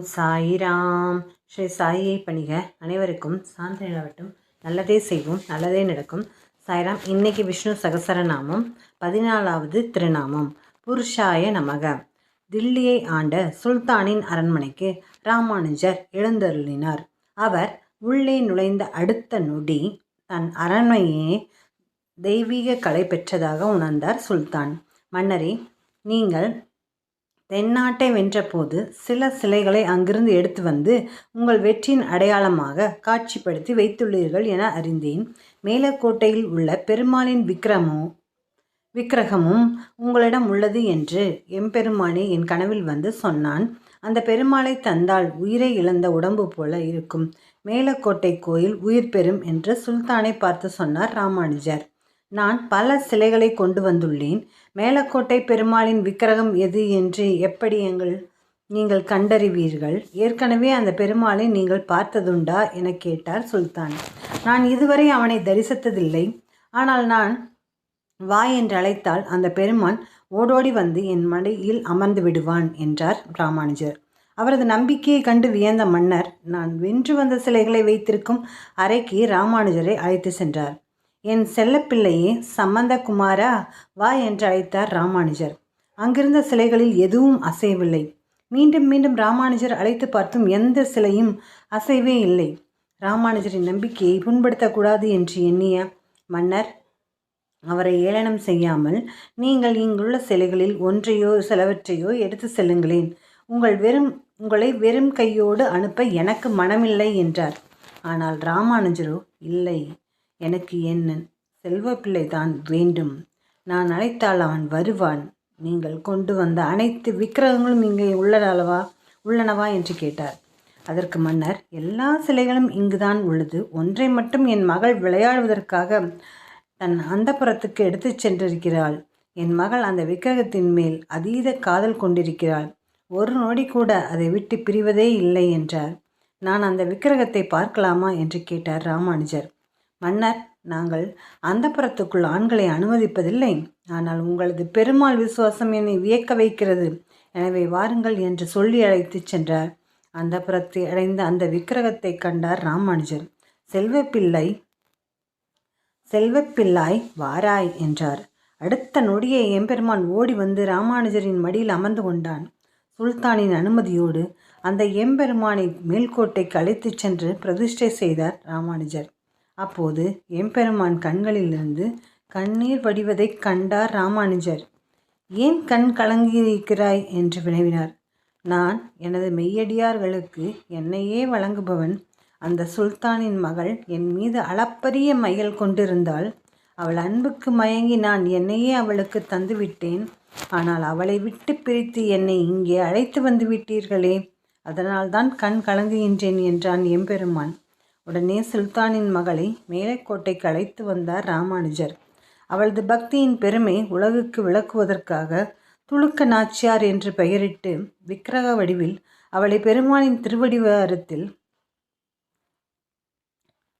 ஓம் சாயிராம். ஸ்ரீ சாயியை பணிக. அனைவருக்கும் சாந்தி நிலவட்டும். நல்லதே செய்வோம். நல்லதே நடக்கும். சாய்ராம் இன்னைக்கு விஷ்ணு சகசரநாமம். பதினாலாவது திருநாமம். புருஷாய நமக. தில்லியை ஆண்ட சுல்தானின் அரண்மனைக்கு ராமானுஜர் எழுந்தருளினார். அவர் உள்ளே நுழைந்த அடுத்த நொடி தன் அரண்மையே தெய்வீக கலை பெற்றதாக உணர்ந்தார் சுல்தான். மன்னரே நீங்கள் தென்னாட்டை வென்றபோது சில சிலைகளை அங்கிருந்து எடுத்து வந்து உங்கள் வெற்றியின் அடையாளமாக காட்சிப்படுத்தி வைத்துள்ளீர்கள் என அறிந்தேன். மேலக்கோட்டையில் உள்ள பெருமாளின் விக்கிரமோ விக்கிரகமும் உங்களிடம் உள்ளது என்று எம்பெருமானே என் கனவில் வந்து சொன்னான். அந்த பெருமாளை தந்தால் உயிரை இழந்த உடம்பு போல இருக்கும். மேலக்கோட்டை கோயில் உயிர் பெறும் என்று சுல்தானை பார்த்து சொன்னார் ராமானுஜர். நான் பல சிலைகளை கொண்டு வந்துள்ளேன். மேலக்கோட்டை பெருமாளின் விக்கிரகம் எது என்று எப்படி எங்கள் நீங்கள் கண்டறிவீர்கள்? ஏற்கனவே அந்த பெருமாளை நீங்கள் பார்த்ததுண்டா? என கேட்டார் சுல்தான். நான் இதுவரை அவனை தரிசித்ததில்லை. ஆனால் நான் வா என்று அழைத்தால் அந்த பெருமான் ஓடோடி வந்து என் மடியில் அமர்ந்து விடுவான் என்றார் ராமானுஜர் அவரது நம்பிக்கையை கண்டு வியந்த மன்னர் நான் வென்று வந்த சிலைகளை வைத்திருக்கும் அறைக்கு ராமானுஜரை அழைத்து சென்றார். என் செல்லப்பிள்ளையே சம்பந்தகுமாரா வா என்று அழைத்தார் ராமானுஜர். அங்கிருந்த சிலைகளில் எதுவும் அசையவில்லை. மீண்டும் மீண்டும் ராமானுஜர் அழைத்து பார்த்தும் எந்த சிலையும் அசைவே இல்லை. ராமானுஜரின் நம்பிக்கையை புண்படுத்தக்கூடாது என்று எண்ணிய மன்னர் அவரை ஏளனம் செய்யாமல் நீங்கள் இங்குள்ள சிலைகளில் ஒன்றையோ சிலவற்றையோ எடுத்து செல்லுங்களேன். உங்கள் வெறும் உங்களை வெறும் கையோடு அனுப்ப எனக்கு மனமில்லை என்றார். ஆனால் ராமானுஜரோ இல்லை. எனக்கு என்ன செல்வப்பிள்ளை தான் வேண்டும். நான் அழைத்தால் அவன் வருவான். நீங்கள் கொண்டு வந்த அனைத்து விக்கிரகங்களும் இங்கே உள்ளனவா உள்ளனவா என்று கேட்டார். அதற்கு மன்னர் எல்லா சிலைகளும் இங்குதான் உள்ளது. ஒன்றை மட்டும் என் மகள் விளையாடுவதற்காக தன் அந்தப்புறத்துக்கு எடுத்துச் சென்றிருக்கிறாள். என் மகள் அந்த விக்கிரகத்தின் மேல் அதீத காதல் கொண்டிருக்கிறாள். ஒரு நொடி கூட அதை விட்டு பிரிவதே இல்லை என்றார். நான் அந்த விக்கிரகத்தை பார்க்கலாமா? என்று கேட்டார் ராமானுஜர். மன்னர் நாங்கள் அந்த புறத்துக்குள் ஆண்களை அனுமதிப்பதில்லை. ஆனால் உங்களது பெருமாள் விசுவாசம் என்னை வியக்க வைக்கிறது. எனவே வாருங்கள் என்று சொல்லி அழைத்துச் சென்றார். அந்த புறத்தை அடைந்த அந்த விக்கிரகத்தை கண்டார் ராமானுஜர். செல்வப்பிள்ளை செல்வப்பிள்ளாய் வாராய் என்றார். அடுத்த நொடியை எம்பெருமான் ஓடி வந்து ராமானுஜரின் மடியில் அமர்ந்து கொண்டான். சுல்தானின் அனுமதியோடு அந்த எம்பெருமானை மேல்கோட்டைக்கு அழைத்துச் சென்று பிரதிஷ்டை செய்தார் ராமானுஜர். அப்போது எம்பெருமான் கண்களிலிருந்து கண்ணீர் வடிவதைக் கண்டார் ராமானுஜர். ஏன் கண் கலங்கியிருக்கிறாய்? என்று வினவினார். நான் எனது மெய்யடியார்களுக்கு என்னையே வழங்குபவன். அந்த சுல்தானின் மகள் என் மீது அளப்பரிய மையல் கொண்டிருந்தால் அவள் அன்புக்கு மயங்கி நான் என்னையே அவளுக்கு தந்துவிட்டேன். ஆனால் அவளை விட்டு பிரித்து என்னை இங்கே அழைத்து வந்து விட்டீர்களே. அதனால்தான் கண் கலங்குகின்றேன் என்றான் எம்பெருமான். உடனே சுல்தானின் மகளை மேலைக்கோட்டைக்கு அழைத்து வந்தார் ராமானுஜர். அவளது பக்தியின் பெருமை உலகுக்கு விளக்குவதற்காக துளுக்க நாச்சியார் என்று பெயரிட்டு விக்கிரக வடிவில் அவளை பெருமானின் திருவடிவாரத்தில்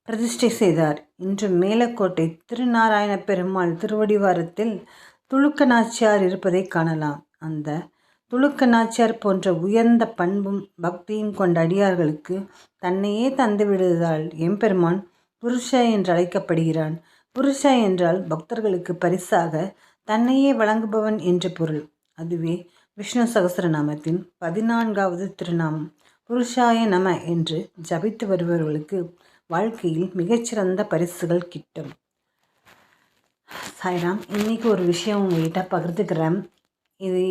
பிரதிஷ்டை செய்தார். இன்று மேலக்கோட்டை திருநாராயண பெருமாள் திருவடிவாரத்தில் துளுக்க நாச்சியார் இருப்பதை காணலாம். அந்த துலுக்க நாச்சியார் போன்ற உயர்ந்த பண்பும் பக்தியும் கொண்ட அடியார்களுக்கு தன்னையே தந்து விடுவதால் எம்பெருமான் புருஷா என்று அழைக்கப்படுகிறான். புருஷா என்றால் பக்தர்களுக்கு பரிசாக தன்னையே வழங்குபவன் என்று பொருள். அதுவே விஷ்ணு சகசரநாமத்தின் பதினான்காவது திருநாமம். புருஷாய நம என்று ஜபித்து வருபவர்களுக்கு வாழ்க்கையில் மிகச்சிறந்த பரிசுகள் கிட்டும். சாய்ராம் இன்னைக்கு ஒரு விஷயம் உங்கள்கிட்ட பகிர்ந்துக்கிறேன். இது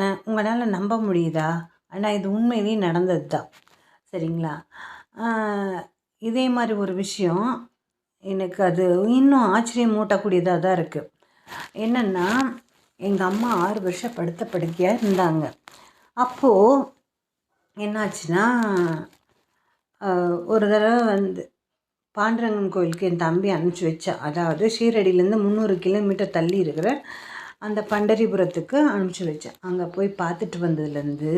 ந உங்களால் நம்ப முடியுதா? ஆனால் இது உண்மையிலேயே நடந்தது தான் சரிங்களா இதே மாதிரி ஒரு விஷயம். எனக்கு அது இன்னும் ஆச்சரியம் மூட்டக்கூடியதாக தான் இருக்குது என்னென்னா எங்கள் அம்மா ஆறு வருஷம் படுத்த படுக்கையாக இருந்தாங்க. அப்போது என்னாச்சுன்னா ஒரு தடவை வந்து பாண்டரங்கன் கோயிலுக்கு என் தம்பி அனுப்பிச்சி வச்சா அதாவது ஷீரடியிலேருந்து முந்நூறு கிலோமீட்டர் தள்ளி இருக்கிற அந்த பண்டரிபுரத்துக்கு அனுப்பிச்சி வச்சேன். அங்கே போய் பார்த்துட்டு வந்ததுலேருந்து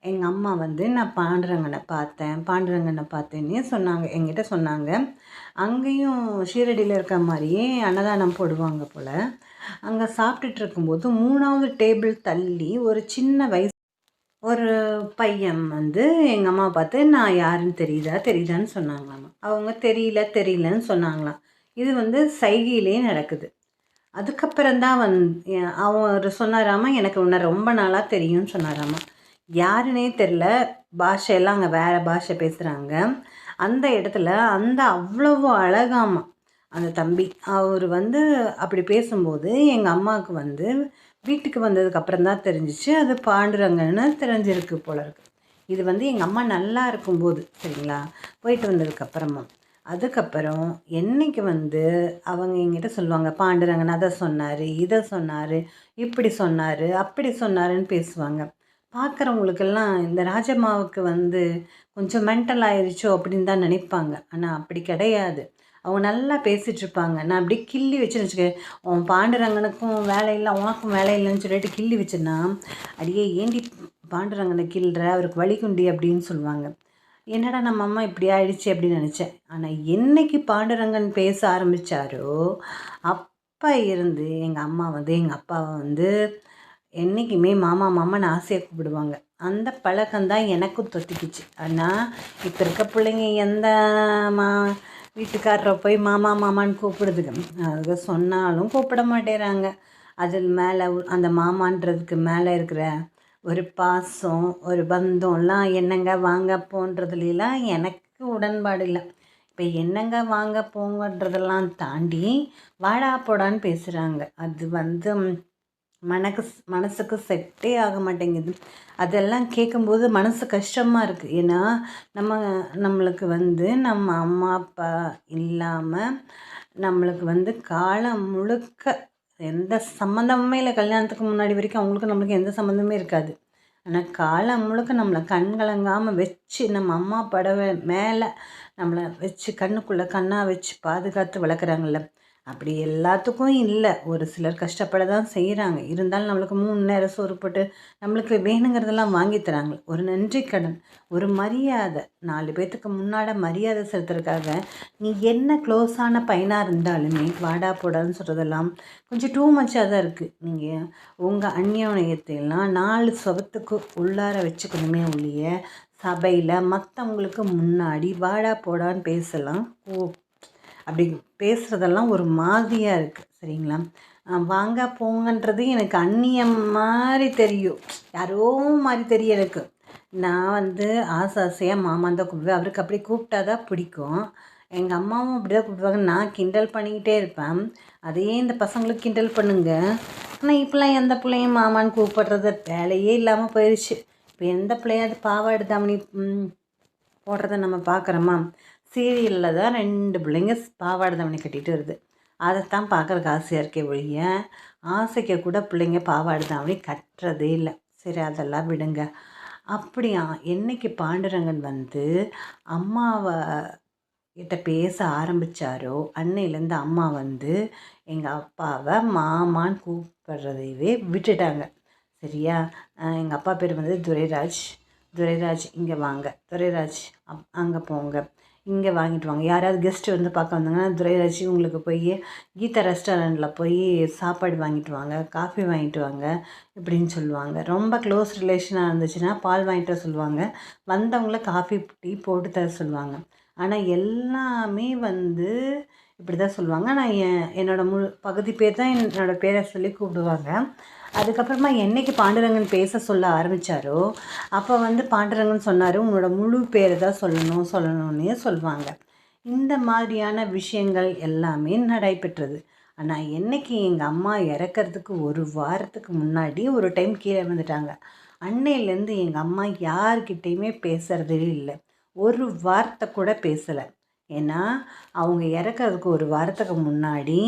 எங்கள் அம்மா வந்து நான் பாண்டுரங்கனை பார்த்தேன் பாண்டுரங்கனை பார்த்தேன்னே சொன்னாங்க. எங்கிட்ட சொன்னாங்க. அங்கேயும் ஷீரடியில் இருக்க மாதிரியே அன்னதானம் போடுவாங்க போல். அங்கே சாப்பிட்டுட்டு இருக்கும்போது மூணாவது டேபிள் தள்ளி ஒரு சின்ன வயசு ஒரு பையன் வந்து எங்கள் அம்மா பார்த்து நான் யாருன்னு தெரியுதா? தெரியுதான்னு சொன்னாங்களாம். அவங்க தெரியல தெரியலன்னு சொன்னாங்களாம். இது வந்து சைகையிலே நடக்குது. அதுக்கப்புறந்தான் வந் அவர் சொன்னாராமா எனக்கு உன்னை ரொம்ப நாளாக தெரியும்னு சொன்னாராமா யாருன்னே தெரில. பாஷையெல்லாம் அங்கே வேறு பாஷை பேசுகிறாங்க அந்த இடத்துல அந்த அவ்வளவு அழகாமா அந்த தம்பி அவர் வந்து அப்படி பேசும்போது எங்கள் அம்மாவுக்கு வந்து வீட்டுக்கு வந்ததுக்கப்புறம் தான் தெரிஞ்சிச்சு. அது பாண்டுரங்கன்னு தெரிஞ்சிருக்கு போல இருக்கு. இது வந்து எங்கள் அம்மா நல்லா இருக்கும்போது சரிங்களா? போயிட்டு வந்ததுக்கப்புறமா அதுக்கப்புறம் என்னைக்கு வந்து அவங்க எங்கிட்ட சொல்லுவாங்க பாண்டுரங்கன் அதை சொன்னார் இதை சொன்னார் இப்படி சொன்னார் அப்படி சொன்னாருன்னு பேசுவாங்க. பார்க்குறவங்களுக்கெல்லாம் இந்த ராஜம்மாவுக்கு வந்து கொஞ்சம் மென்டல் ஆயிடுச்சோ அப்படின்னு தான் நினைப்பாங்க. ஆனால் அப்படி கிடையாது. அவங்க நல்லா பேசிகிட்டு இருப்பாங்க. நான் அப்படியே கிள்ளி வச்சுன்னு வச்சுக்க உன் பாண்டுரங்கனுக்கும் வேலை இல்லை உனக்கும் வேலை இல்லைன்னு சொல்லிட்டு கிள்ளி வச்சுன்னா அடியே ஏண்டி பாண்டுரங்கனை கிள்ற? அவருக்கு வழிகுண்டி அப்படின்னு சொல்லுவாங்க. என்னடா நம்ம அம்மா இப்படி ஆயிடுச்சு அப்படின்னு நினச்சேன். ஆனால் என்னைக்கு பாண்டுரங்கன் பேச ஆரம்பித்தாரோ அப்போ இருந்து எங்கள் அம்மா வந்து எங்கள் அப்பாவை வந்து என்றைக்குமே மாமா மாமான்னு ஆசையாக கூப்பிடுவாங்க. அந்த பழக்கம்தான் எனக்கும் தொத்திக்கிச்சு. ஆனால் இப்போ இருக்க பிள்ளைங்க எந்த மா வீட்டுக்காரரை போய் மாமா மாமான்னு கூப்பிடுதுங்க அது சொன்னாலும் கூப்பிட மாட்டேறாங்க. அதில் மேலே அந்த மாமான்றதுக்கு மேலே இருக்கிற ஒரு பாசம் ஒரு பந்தம்லாம் என்னங்க வாங்க போன்றதுலாம் எனக்கு உடன்பாடு இல்லை. இப்போ என்னங்க வாங்க போங்கன்றதெல்லாம் தாண்டி வாடா போடான்னு பேசுகிறாங்க அது வந்து மனக்கு மனசுக்கு செட்டே ஆக மாட்டேங்குது. அதெல்லாம் கேட்கும்போது மனசு கஷ்டமாக இருக்குது ஏன்னா நம்ம நம்மளுக்கு வந்து நம்ம அம்மா அப்பா இல்லாமல் நம்மளுக்கு வந்து காலம் முழுக்க எந்த சம்மந்தமுமே இல்லை. கல்யாணத்துக்கு முன்னாடி வரைக்கும் அவங்களுக்கு நம்மளுக்கு எந்த சம்மந்தமே இருக்காது. ஆனால் காலம் முழுக்க நம்மளை கண் கலங்காமல் வச்சு நம்ம அம்மா படவை மேலே நம்மளை வச்சு கண்ணுக்குள்ளே கண்ணாக வச்சு பாதுகாத்து வளர்க்குறாங்கல்ல அப்படி எல்லாத்துக்கும் இல்லை. ஒரு சிலர் கஷ்டப்பட தான் செய்கிறாங்க இருந்தாலும் நம்மளுக்கு மூணு நேரம் சோறு போட்டு நம்மளுக்கு வேணுங்கிறதெல்லாம் வாங்கி தராங்க. ஒரு நன்றி கடன் ஒரு மரியாதை. நாலு பேர்த்துக்கு முன்னாடி மரியாதை செலுத்துறதுக்காக நீ என்ன க்ளோஸான பையனாக இருந்தாலுமே வாடா போடான்னு சொல்கிறதெல்லாம் கொஞ்சம் டூ மச்சாக தான் இருக்குது நீங்கள் உங்கள் அந்யோனயத்தையெல்லாம் நாலு சுபத்துக்கு உள்ளார வச்சுக்கணுமே ஒழிய சபையில் மற்றவங்களுக்கு முன்னாடி வாடா போடான்னு பேசலாம். அப்படி பேசுகிறதெல்லாம் ஒரு மாதிரியாக இருக்குது சரிங்களா? வாங்க போங்கன்றது எனக்கு அந்நியம் மாதிரி தெரியும். யாரோ மாதிரி தெரியும் எனக்கு நான் வந்து ஆசை ஆசையாக மாமா தான் கூப்பிடுவேன். அவருக்கு அப்படி கூப்பிட்டா தான் பிடிக்கும். எங்கள் அம்மாவும் அப்படி தான் கூப்பிடுவாங்க. நான் கிண்டல் பண்ணிக்கிட்டே இருப்பேன். அதையே இந்த பசங்களுக்கு கிண்டல் பண்ணுங்க. ஆனால் இப்போலாம் எந்த பிள்ளையும் மாமான்னு கூப்பிடுறது வேலையே இல்லாமல் போயிடுச்சு இப்போ எந்த பிள்ளையாவது பாவாடு தாமணி போடுறத நம்ம பார்க்குறோமா? சீரியலில் தான் ரெண்டு பிள்ளைங்க பாவாடை தவணை கட்டிகிட்டு வருது. அதைத்தான் பார்க்குறக்கு ஆசையாக இருக்கே ஒழிய ஆசைக்க கூட பிள்ளைங்க பாவாடை தாவணி கட்டுறதே இல்லை. சரி அதெல்லாம் விடுங்க. அப்படியா? என்னைக்கு பாண்டுரங்கன் வந்து அம்மாவை கிட்ட பேச ஆரம்பித்தாரோ அன்னையிலேருந்து அம்மா வந்து எங்கள் அப்பாவை மாமான்னு கூப்பிடுறதையவே விட்டுட்டாங்க. சரியா? எங்கள் அப்பா பேர் வந்து துரைராஜ். துரைராஜ் இங்கே வாங்க. துரைராஜ் அப் அங்கே போங்க. இங்கே வாங்கிட்டு வாங்க. யாராவது கெஸ்ட்டு வந்து பார்க்க வந்தாங்கன்னா துரைராஜி உங்களுக்கு போய் கீதா ரெஸ்டாரண்ட்டில் போய் சாப்பாடு வாங்கிட்டு வாங்க காஃபி வாங்கிட்டு வாங்க இப்படின்னு சொல்லுவாங்க. ரொம்ப க்ளோஸ் ரிலேஷனாக இருந்துச்சுன்னா பால் வாங்கிட்டு சொல்லுவாங்க. வந்தவங்கள காஃபி டீ போட்டு தர சொல்லுவாங்க. ஆனால் எல்லாமே வந்து இப்படி தான் சொல்லுவாங்க. ஆனால் என் என்னோடய முழு பகுதி பேர் தான் என்னோடய பேரை சொல்லி கூப்பிடுவாங்க. அதுக்கப்புறமா என்றைக்கு பாண்டுரங்கன் பேச சொல்ல ஆரம்பித்தாரோ அப்போ வந்து பாண்டுரங்கன் சொன்னார் உன்னோட முழு பேரை தான் சொல்லணும் சொல்லணும்னே சொல்லுவாங்க இந்த மாதிரியான விஷயங்கள் எல்லாமே நடைபெற்றது. ஆனால் என்றைக்கு எங்கள் அம்மா இறக்கிறதுக்கு ஒரு வாரத்துக்கு முன்னாடி ஒரு டைம் கீழே வந்துட்டாங்க அன்னையிலேருந்து எங்கள் அம்மா யார்கிட்டேயுமே பேசுகிறதே இல்லை. ஒரு வார்த்தை கூட பேசலை. ஏன்னா அவங்க இறக்கிறதுக்கு ஒரு வாரத்துக்கு முன்னாடி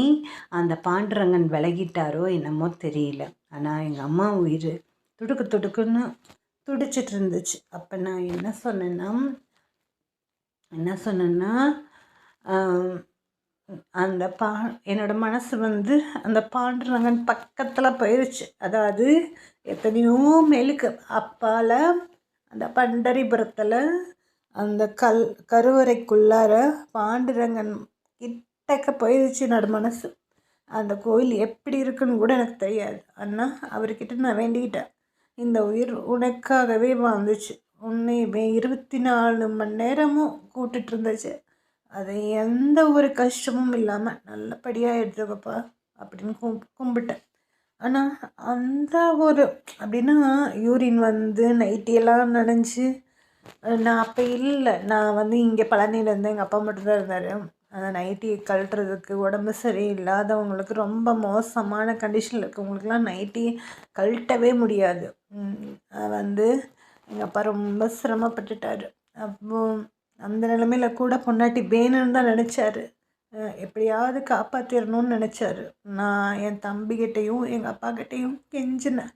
அந்த பாண்டுரங்கன் விலகிட்டாரோ என்னமோ தெரியல. ஆனால் எங்கள் அம்மா உயிர் துடுக்கு துடுக்குன்னு துடிச்சிட்டு இருந்துச்சு. அப்போ நான் என்ன சொன்னேன்னா என்ன சொன்னேன்னா அந்த பா என்னோடய மனசு வந்து அந்த பாண்டுரங்கன் பக்கத்தில் போயிடுச்சு அதாவது எத்தனையோ மேலுக்கு அப்பால் அந்த பண்டரிபுரத்தில் அந்த கல் கருவறைக்குள்ளார பாண்டுரங்கன் கிட்டக்க போயிடுச்சு நடு மனசு. அந்த கோயில் எப்படி இருக்குன்னு கூட எனக்கு தெரியாது. ஆனால் அவர்கிட்ட நான் வேண்டிக்கிட்டேன். இந்த உயிர் உனக்காகவே வாழ்ந்துச்சு. உன்னை இருபத்தி நாலு மணி நேரமும் கூப்பிட்டுட்டு இருந்துச்சு. அதை எந்த ஒரு கஷ்டமும் இல்லாமல் நல்லபடியாக எடுத்துக்கப்பா அப்படின்னு கும் கும்பிட்டேன். ஆனால் அந்த ஒரு அப்படின்னா யூரின் வந்து நைட்டியெல்லாம் நனைஞ்சு நான் அப்போ இல்லை. நான் வந்து இங்கே பழனியிலேருந்து எங்கள் அப்பா மட்டும்தான் இருந்தார். அந்த நைட்டி கழட்டுறதுக்கு உடம்பு சரியில்லாதவங்களுக்கு ரொம்ப மோசமான கண்டிஷனில் இருக்கவங்களுக்குலாம் நைட்டி கழட்டவே முடியாது. வந்து எங்கள் அப்பா ரொம்ப சிரமப்பட்டுட்டார். அப்போ அந்த நிலமையில கூட பொண்டாட்டி வேணும்னு தான் நினச்சாரு. எப்படியாவது காப்பாற்றிடணும்னு நினச்சாரு. நான் என் தம்பிக்கிட்டேயும் எங்கள் அப்பாக்கிட்டேயும் கெஞ்சினேன்.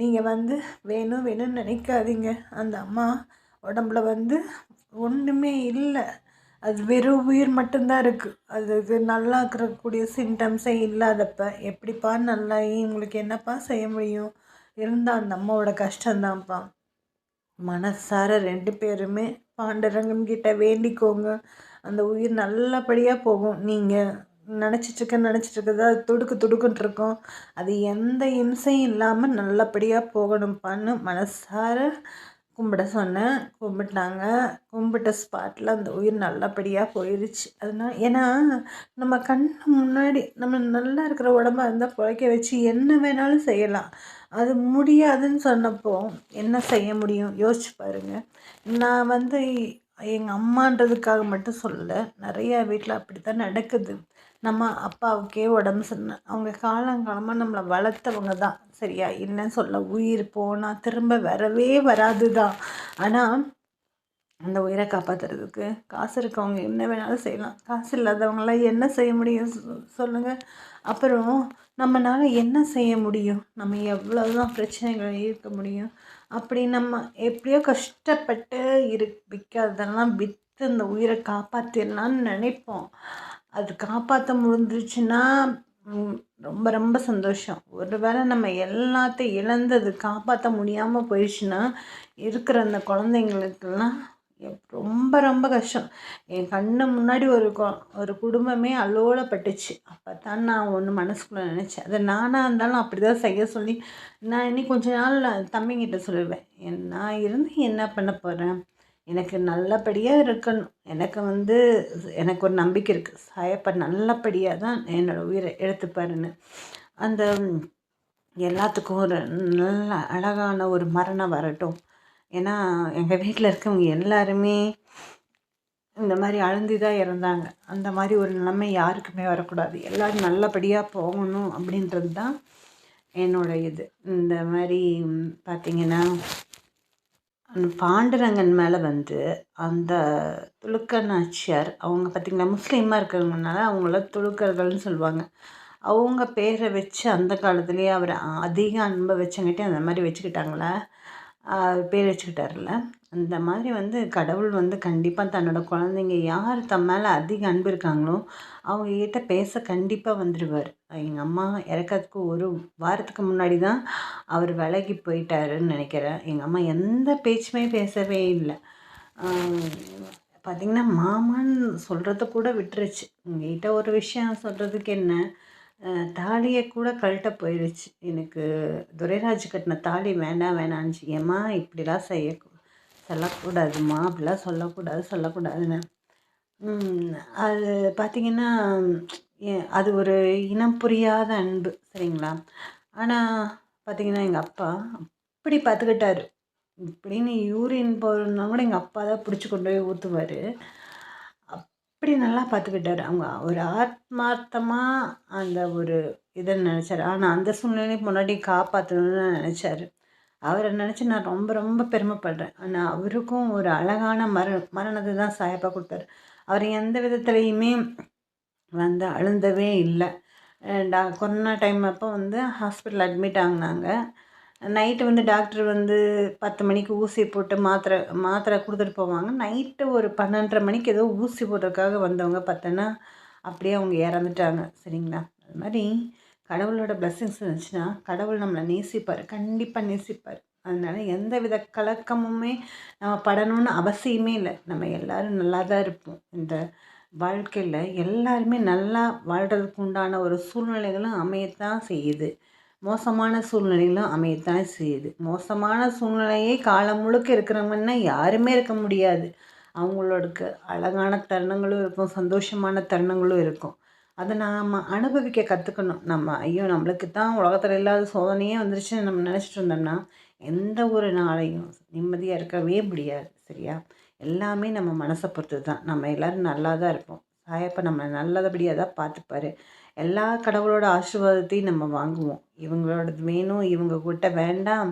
நீங்கள் வந்து வேணும் வேணும்னு நினைக்காதீங்க. அந்த அம்மா உடம்புல வந்து ஒன்றுமே இல்லை. அது வெறும் உயிர் மட்டும்தான் இருக்குது அதுக்கு நல்லா இருக்கக்கூடிய சிம்டம்ஸே இல்லாதப்ப எப்படிப்பா நல்லா உங்களுக்கு என்னப்பா செய்ய முடியும்? இருந்தால் அந்த அம்மாவோட கஷ்டம்தான்ப்பா. மனசார ரெண்டு பேருமே பாண்டரங்கன் கிட்ட வேண்டிக்கோங்க. அந்த உயிர் நல்லபடியாக போகும். நீங்கள் நினச்சிட்ருக்க நினச்சிட்ருக்கதா அது துடுக்கு துடுக்குன்ட்டு இருக்கும். அது எந்த இம்சையும் இல்லாமல் நல்லபடியாக போகணும்ப்பான்னு மனசார கும்பிட சொன்னேன். கும்பிட்டாங்க. கும்பிட்ட ஸ்பாட்டில் அந்த உயிர் நல்லபடியாக போயிடுச்சு அதனால் ஏன்னா நம்ம கண் முன்னாடி நம்ம நல்லா இருக்கிற உடம்பா இருந்தால் பிழைக்க வச்சு என்ன வேணாலும் செய்யலாம். அது முடியாதுன்னு சொன்னப்போ என்ன செய்ய முடியும்? யோசிச்சு பாருங்கள் நான் வந்து எங்கள் அம்மான்றதுக்காக மட்டும் சொல்லலை. நிறையா வீட்டில் அப்படி தான் நடக்குது. நம்ம அப்பாவுக்கே உடம்பு சரியில்லை. அவங்க காலங்காலமாக நம்மளை வளர்த்தவங்க தான். சரியா? இல்லைன்னு சொல்ல உயிர் போனால் திரும்ப வரவே வராது தான் ஆனால் அந்த உயிரை காப்பாற்றுறதுக்கு காசு இருக்கவங்க என்ன வேணாலும் செய்யலாம். காசு இல்லாதவங்களாம் என்ன செய்ய முடியும்? சொல்லுங்கள் அப்புறம் நம்மளால் என்ன செய்ய முடியும்? நம்ம எவ்வளோ தான் பிரச்சனைகளை இருக்க முடியும்? அப்படி நம்ம எப்படியோ கஷ்டப்பட்டு இரு விற்காததெல்லாம் விற்று அந்த உயிரை காப்பாற்றிடலான்னு நினைப்போம். அது காப்பாற்ற முடிஞ்சிருச்சுன்னா ரொம்ப ரொம்ப சந்தோஷம். ஒரு வேளை நம்ம எல்லாத்தையும் இழந்தது காப்பாற்ற முடியாமல் போயிடுச்சுன்னா இருக்கிற அந்த குழந்தைங்களுக்கெல்லாம் ரொம்ப ரொம்ப கஷ்டம். என் கண்ணு முன்னாடி ஒரு ஒரு குடும்பமே அலோலப்பட்டுச்சு. அப்போ தான் நான் ஒன்று மனசுக்குள்ளே நினச்சேன். அதை நானாக இருந்தாலும் அப்படி தான் செய்ய சொல்லி நான் இன்னும் கொஞ்ச நாள் தம்பிங்கிட்ட சொல்லுவேன். நான் இருந்து என்ன பண்ண போகிறேன் எனக்கு நல்லபடியாக இருக்கணும். எனக்கு வந்து எனக்கு ஒரு நம்பிக்கை இருக்குது சாயப்பா நல்லபடியாக தான் என்னோடய உயிரை எடுத்துப்பாருன்னு. அந்த எல்லாத்துக்கும் ஒரு நல்ல அழகான ஒரு மரணம் வரட்டும். ஏன்னா எங்கள் வீட்டில் இருக்கவங்க எல்லாருமே இந்த மாதிரி அழுந்தி தான் இறந்தாங்க அந்த மாதிரி ஒரு நிலைமை யாருக்குமே வரக்கூடாது. எல்லோரும் நல்லபடியாக போகணும் அப்படின்றது தான் என்னோடய இது. இந்த மாதிரி பார்த்திங்கன்னா பாண்டுரங்கன் மேலே வந்து அந்த துலுக்க நாச்சியார் அவங்க பார்த்திங்கன்னா முஸ்லீமாக இருக்கிறவங்கனால அவங்கள துலுக்கர்கள்னு சொல்லுவாங்க. அவங்க பேரை வச்சு அந்த காலத்துலேயே அவர் அதிக அன்பை வச்சங்காட்டி அந்த மாதிரி வச்சுக்கிட்டாங்களே. பேர் வச்சுக்கிட்டார்ல அந்த மாதிரி வந்து கடவுள் வந்து கண்டிப்பாக தன்னோட குழந்தைங்க யார் தம் மேலே அதிக அன்பு இருக்காங்களோ அவங்கக்கிட்ட பேச கண்டிப்பாக வந்துடுவார் எங்கள் அம்மா இறக்கிறதுக்கு ஒரு வாரத்துக்கு முன்னாடி தான் அவர் விலகி போயிட்டாருன்னு நினைக்கிறேன். எங்கள் அம்மா எந்த பேச்சுமே பேசவே இல்லை. பார்த்திங்கன்னா மாமான்னு சொல்கிறத கூட விட்டுருச்சு. உங்ககிட்ட ஒரு விஷயம் சொல்கிறதுக்கு என்ன? தாலியை கூட கழட்ட போயிடுச்சு எனக்கு துரைராஜ் கட்டின தாலி வேண்டாம் வேணான்னு ஏம்மா இப்படிலாம் செய்ய சொல்லக்கூடாதும்மா அப்படிலாம் சொல்லக்கூடாது சொல்லக்கூடாதுன்னு. அது பார்த்திங்கன்னா அது ஒரு இனம் புரியாத அன்பு சரிங்களா? ஆனால் பார்த்திங்கன்னா எங்கள் அப்பா அப்படி பார்த்துக்கிட்டாரு இப்படின்னு யூரின் போகணுன்னா கூட எங்கள் அப்பா தான் பிடிச்சி கொண்டு போய் ஊற்றுவார் அப்படி நல்லா பார்த்துக்கிட்டாரு. அவங்க ஒரு ஆத்மார்த்தமாக அந்த ஒரு இதை நினச்சாரு. ஆனால் அந்த சூழ்நிலையை முன்னாடி காப்பாற்றணும்னு நினச்சாரு. அவரை நினச்சி நான் ரொம்ப ரொம்ப பெருமைப்படுறேன். ஆனால் அவருக்கும் ஒரு அழகான மர மரணத்தை தான் சாயப்பா கொடுத்தாரு. அவர் எந்த விதத்துலேயுமே வந்து அழுந்தவே இல்லை. டா கொரோனா டைம் அப்போ வந்து ஹாஸ்பிட்டல் அட்மிட் ஆகினாங்க. நைட்டு வந்து டாக்டர் வந்து பத்து மணிக்கு ஊசி போட்டு மாத்திரை மாத்திரை கொடுத்துட்டு போவாங்க. நைட்டு ஒரு பன்னெண்டரை மணிக்கு ஏதோ ஊசி போடுறதுக்காக வந்தவங்க பார்த்தோன்னா அப்படியே அவங்க இறந்துட்டாங்க. சரிங்களா? அது மாதிரி கடவுளோட பிளஸ்ஸிங்ஸ் இருந்துச்சுன்னா கடவுள் நம்மளை நேசிப்பார். கண்டிப்பாக நேசிப்பார். அதனால் எந்த வித கலக்கமுமே நம்ம படணும்னு அவசியமே இல்லை. நம்ம எல்லோரும் நல்லா தான் இருப்போம். இந்த வாழ்க்கையில் எல்லாருமே நல்லா வாழ்கிறதுக்கு உண்டான ஒரு சூழ்நிலைகளும் அமையத்தான் செய்யுது. மோசமான சூழ்நிலைகளும் அமையத்தான் செய்யுது. மோசமான சூழ்நிலையே காலம் முழுக்க இருக்கிறவங்கன்னா யாருமே இருக்க முடியாது. அவங்களோடக்கு அழகான தருணங்களும் இருக்கும் சந்தோஷமான தருணங்களும் இருக்கும். அதை நாம் அனுபவிக்க கற்றுக்கணும் நம்ம ஐயோ நம்மளுக்கு தான் உலகத்தில் இல்லாத சோதனையே வந்துருச்சுன்னு நம்ம நினச்சிட்டு இருந்தோம்னா எந்த ஒரு நாளையும் நிம்மதியாக இருக்கவே முடியாது சரியா? எல்லாமே நம்ம மனசை பொறுத்து தான் நம்ம எல்லோரும் நல்லா தான் இருப்போம். சாயப்பா நம்ம நல்லபடியாக தான் பார்த்துப்பாரு. எல்லா கடவுளோட ஆசீர்வாதத்தையும் நம்ம வாங்குவோம். இவங்களோடது வேணும் இவங்க கிட்ட வேண்டாம்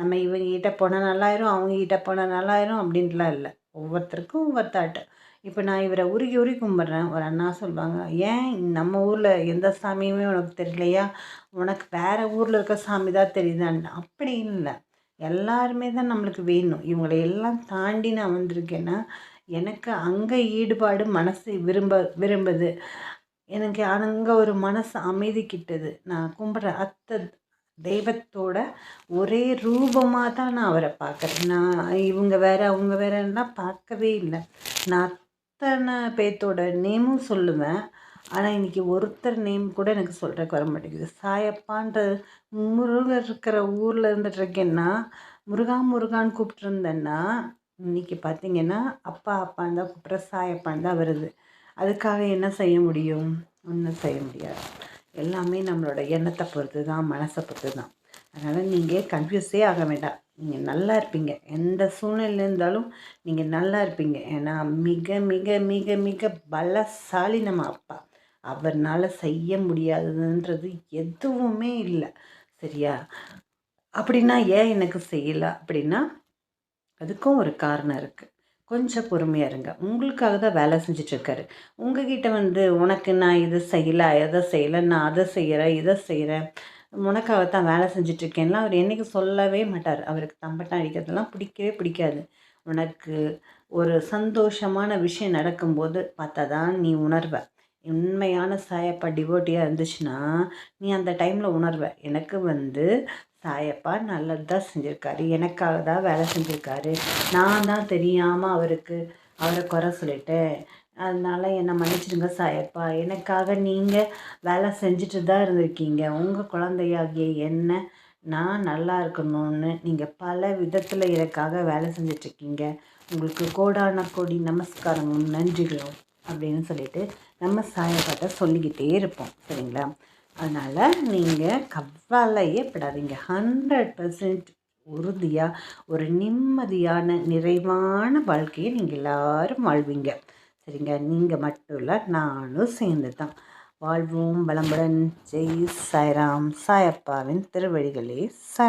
நம்ம இவங்க கிட்ட போனால் நல்லாயிரும் அவங்க கிட்ட போனால் நல்லாயிரும் அப்படின்ட்டுலாம் இல்லை. ஒவ்வொருத்தருக்கும் ஒவ்வொரு தாட்டு இப்போ நான் இவரை உருகி உருகி கும்பிட்றேன். ஒரு அண்ணா சொல்லுவாங்க ஏன் நம்ம ஊரில் எந்த சாமியுமே உனக்கு தெரியலையா? உனக்கு வேறு ஊரில் இருக்க சாமி தான் தெரியுதான்னு? அப்படி இல்லை. எல்லாருமே தான் நம்மளுக்கு வேணும். இவங்களை எல்லாம் தாண்டி நான் வந்திருக்கேன்னா எனக்கு அங்கே ஈடுபாடு மனசு விரும்ப விரும்புது. எனக்கு அங்கே ஒரு மனசு அமைதி கிட்டது நான் கும்பிட்ற அத்தை தெய்வத்தோட ஒரே ரூபமாக தான் நான் அவரை பார்க்குறேன். நான் இவங்க வேறு அவங்க வேறன்னா பார்க்கவே இல்லை. நான் அத்தனை பேர்த்தோட நேமும் சொல்லுவேன். ஆனால் இன்றைக்கி ஒருத்தர் நேம் கூட எனக்கு சொல்கிறக்கு வர மாட்டேங்குது. சாயப்பான்ற முருகர் இருக்கிற ஊரில் இருந்துட்டு இருக்கேன்னா முருகா முருகான்னு கூப்பிட்டுருந்தேன்னா இன்றைக்கி பார்த்தீங்கன்னா அப்பா அப்பான்னு தான் கூப்பிட்ற சாயப்பான்னு தான் வருது. அதுக்காக என்ன செய்ய முடியும்? ஒன்றும் செய்ய முடியாது. எல்லாமே நம்மளோட எண்ணத்தை பொறுத்து தான் மனசை பொறுத்து தான் அதனால் நீங்கள் கன்ஃபியூஸே ஆக வேண்டாம். நீங்கள் நல்லா இருப்பீங்க. எந்த சூழ்நிலை இருந்தாலும் நீங்கள் நல்லா இருப்பீங்க. ஏன்னா மிக மிக மிக மிக பலசாலி நம்ம அப்பா. அவர்னால் செய்ய முடியாததுன்றது எதுவுமே இல்லை. சரியா? அப்படின்னா ஏன் எனக்கு செய்யலை? அப்படின்னா அதுக்கும் ஒரு காரணம் இருக்குது கொஞ்சம் பொறுமையாக இருங்க. உங்களுக்காக தான் வேலை செஞ்சிட்ருக்காரு. உங்ககிட்ட வந்து உனக்கு நான் இதை செய்யலை எதை செய்யலை நான் அதை செய்கிறேன் இதை செய்கிறேன் உனக்காக தான் வேலை செஞ்சிட்ருக்கேன்லாம் அவர் என்றைக்கு சொல்லவே மாட்டார். அவருக்கு தம்பட்டம் அடிக்கிறதுலாம் பிடிக்கவே பிடிக்காது. உனக்கு ஒரு சந்தோஷமான விஷயம் நடக்கும்போது பார்த்தா தான் நீ உணர்வ. உண்மையான சாயப்பா டிவோட்டியாக இருந்துச்சுன்னா நீ அந்த டைமில் உணர்வை. எனக்கு வந்து சாயப்பா நல்லது தான் செஞ்சுருக்காரு. எனக்காக தான் வேலை செஞ்சுருக்காரு. நான் தான் தெரியாமல் அவருக்கு அவரை குறை சொல்லிட்டேன். அதனால் என்னை மன்னிச்சிடுங்க சாயப்பா. எனக்காக நீங்கள் வேலை செஞ்சுட்டு தான் இருந்திருக்கீங்க. உங்கள் குழந்தையாகிய என்ன நான் நல்லா இருக்கணும்னு நீங்கள் பல விதத்தில் எனக்காக வேலை செஞ்சிட்ருக்கீங்க. உங்களுக்கு கோடான கோடி நமஸ்காரமும் நன்றிகளும் அப்படின்னு சொல்லிட்டு நம்ம சாயப்பாட்ட சொல்லிக்கிட்டே இருப்போம். சரிங்களா? அதனால் நீங்கள் கவலையே படாதீங்க. ஹண்ட்ரட் பர்சன்ட் உறுதியாக ஒரு நிம்மதியான நிறைவான வாழ்க்கையை நீங்கள் எல்லோரும் வாழ்வீங்க. சரிங்க? நீங்கள் மட்டும் இல்லை நானும் சேர்ந்து தான் வாழ்வோம். வளம்புடன் ஜெய் சாய்ராம். சாயப்பாவின் திருவழிகளே சாய்